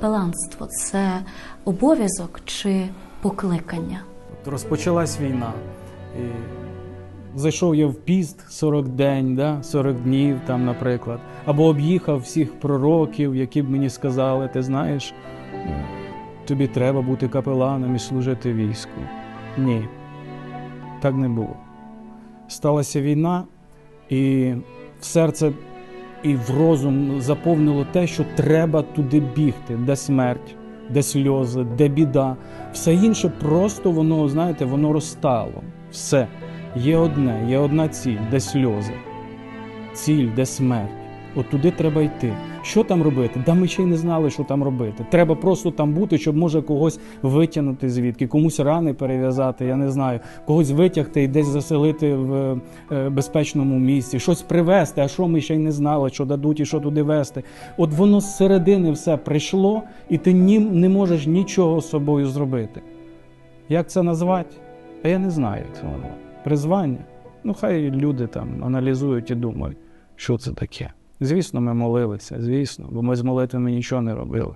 Капеланство це обов'язок чи покликання? Розпочалась війна. І зайшов я в піст 40 день, да? 40 днів, там, наприклад, або об'їхав всіх пророків, які б мені сказали, ти знаєш, тобі треба бути капеланом і служити війську. Ні, так не було. Сталася війна, і в серце і в розум заповнило те, що треба туди бігти, де смерть, де сльози, де біда. Все інше просто воно, знаєте, воно розтало. Все. Є одне, є одна ціль, де сльози. Ціль, де смерть. От туди треба йти. Що там робити? Да ми ще й не знали, що там робити. Треба просто там бути, щоб може когось витягнути звідки, комусь рани перев'язати, я не знаю, когось витягти і десь заселити в е, безпечному місці, щось привезти, а що ми ще й не знали, що дадуть і що туди везти. От воно зсередини все прийшло, і ти ні, не можеш нічого з собою зробити. Як це назвати? А я не знаю, як це назвати. Призвання. Ну, хай люди там аналізують і думають, що це таке. Звісно, ми молилися, звісно, бо ми з молитвами нічого не робили.